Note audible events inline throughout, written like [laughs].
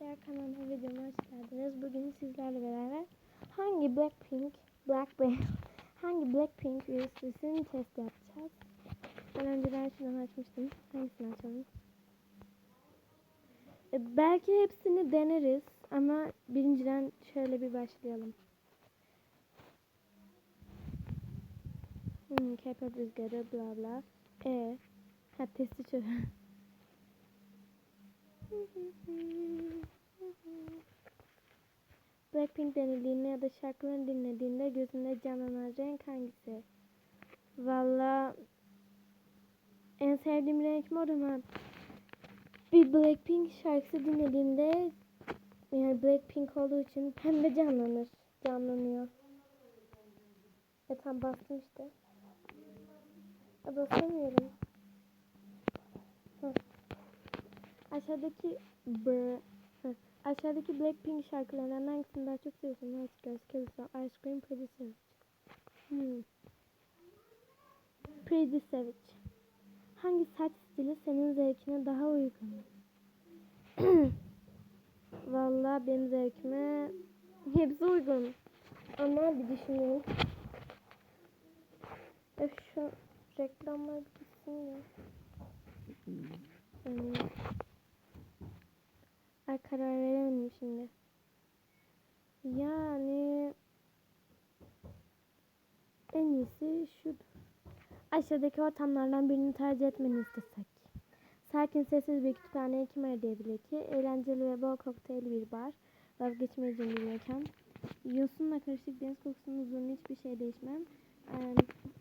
arkadaşlar kanalıma videoma hoş geldiniz. Bugün sizlerle beraber hangi Blackpink Blackpink hangi Blackpink üyesinin test yapacağız. Ben önceden şuradan açmıştım. Hangisini açalım? E, belki hepsini deneriz ama birinciden şöyle bir başlayalım. Hmm, K-pop rüzgarı bla bla. E, ha testi çöz. [laughs] Blackpink denildiğinde ya da şarkılarını dinlediğinde gözünde canlanan renk hangisi? Valla en sevdiğim renk mor ama bir Blackpink şarkısı dinlediğimde yani Blackpink olduğu için pembe canlanır. Canlanıyor. E tam bastım işte. E basamıyorum. Hı. Aşağıdaki br. Aşağıdaki Blackpink şarkılarından hangisini daha çok seviyorsun? Nice Girls, Carousel, Ice Cream, Pretty Savage. Hmm. Pretty Savage. Hangi saç stili senin zevkine daha uygun? [clears throat] Vallahi benim zevkime hepsi uygun. Ama bir düşüneyim. Öf şu reklamlar bitsin ya. Hmm. Ay karar veremedim şimdi. Yani en iyisi şudur. Aşağıdaki ortamlardan birini tercih etmeni istesek. Sakin sessiz bir kütüphane kim arayabilir ki? Eğlenceli ve bol kokteylli bir bar. Vazgeçmeyeceğim bir mekan. Yosunla karışık deniz kokusunun huzurunu hiçbir şey değişmem. Ee,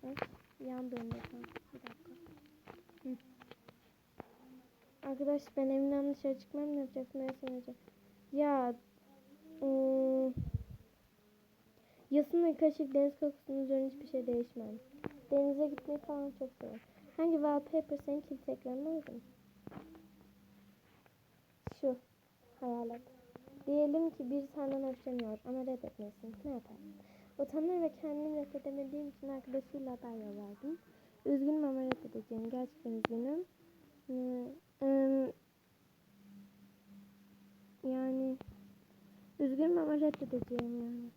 evet, yan dön mekan. Bir dakika. Hı. Arkadaş ben evimden dışarı çıkmam ne yapacaksın? Ben sana Ya ıı, Yosunla karışık deniz kokusunun üzerine hiçbir şey değişmem. Denize gitmeyi falan çok seviyorum. Hangi wallpaper senin kilit ekranına uygun? Şu. Hayalet. Diyelim ki bir senden hoşlanıyor ama reddetmesin. Ne yaparsın? Utanır ve kendimi reddedemediğim için arkadaşıyla haber yollardım. Üzgünüm ama reddedeceğim. Gerçekten üzgünüm. Ee, yani üzgünüm ama reddedeceğim yani.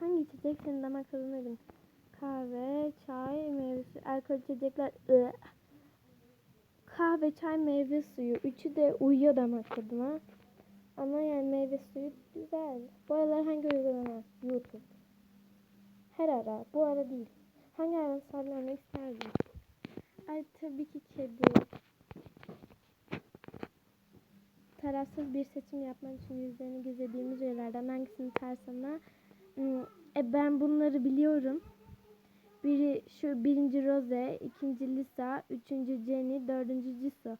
Hangi içecek senin damak tadına uygun? Kahve, çay, meyve suyu, alkol içecekler. Kahve, çay, meyve suyu. Üçü de uyuyor damak tadıma. Ama yani meyve suyu güzel. Bu aralar hangi uygulama? YouTube. Her ara. Bu ara değil. Hangi hayvan sahiplenmek isterdin? Ay tabii ki kedi. Tarafsız bir seçim yapmak için yüzlerini gizlediğimiz üyelerden hangisini tersana? Hmm, e ben bunları biliyorum. Biri şu birinci Rose, ikinci Lisa, üçüncü Jenny, dördüncü Jisoo.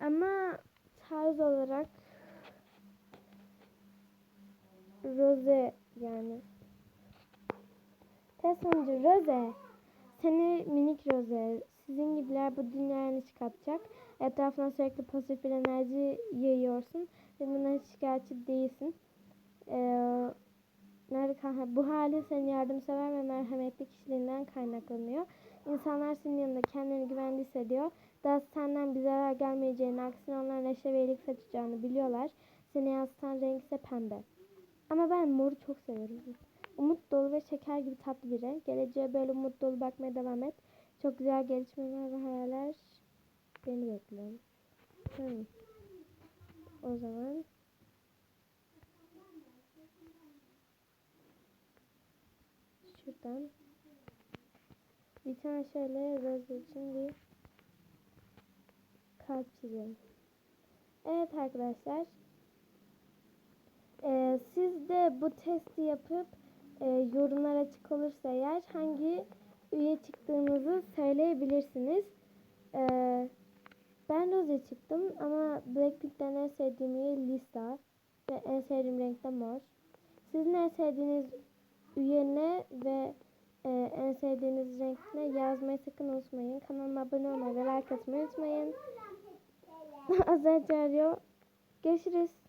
Ama tarz olarak Rose yani. Tesoncu Rose. Seni minik Rose. Sizin gibiler bu dünyaya çıkartacak? Etrafına sürekli pozitif bir enerji yayıyorsun. Ve bundan şikayetçi değilsin. Ee, bu halin senin yardımsever ve merhametli kişiliğinden kaynaklanıyor. İnsanlar senin yanında kendini güvende hissediyor. Daha senden bir zarar gelmeyeceğini, aksine onlara neşe ve iyilik saçacağını biliyorlar. Seni yansıtan renk ise pembe. Ama ben moru çok severim. Umut dolu ve şeker gibi tatlı bir renk. Geleceğe böyle umut dolu bakmaya devam et. Çok güzel gelişmeler ve hayaller beni bekliyor. Hmm. O zaman şuradan bir tane şöyle Rose için bir kalp çizelim. Evet arkadaşlar. Ee, siz de bu testi yapıp e, yorumlar açık olursa eğer hangi üye çıktığınızı söyleyebilirsiniz. Ee, ben Rose çıktım ama Blackpink'ten en sevdiğim üye Lisa ve en sevdiğim renk de mor. Sizin en sevdiğiniz üye ne ve e, en sevdiğiniz renk ne yazmayı sakın unutmayın. Kanalıma abone olmayı ve like atmayı unutmayın. [laughs] Azar arıyor. Görüşürüz.